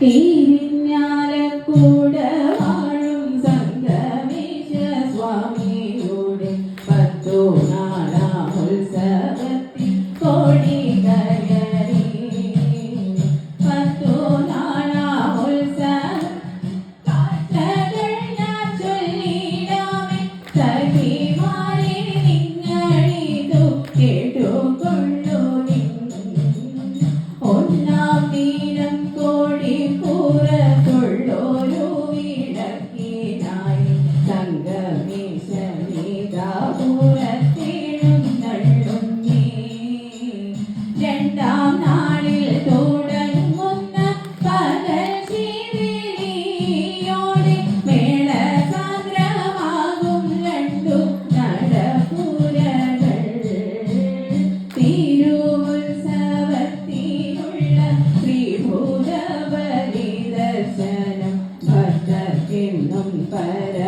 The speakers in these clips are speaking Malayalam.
ഇരിഞ്ഞാലക്കൂടെ ത്രിഭുവനവരി ദർശനം ഭക്തർക്കെന്നും പര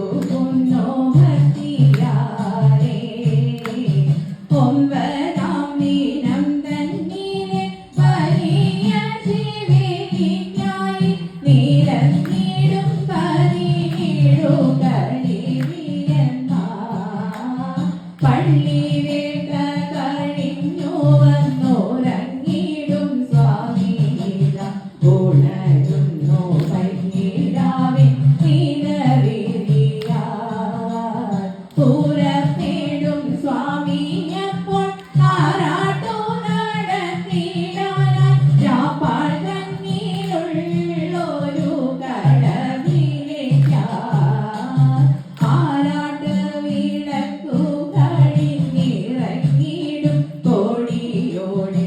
പള്ളി വേട്ട കഴിഞ്ഞു വന്നോരങ്ങിടും സ്വാമിയില ചിരിയോടെ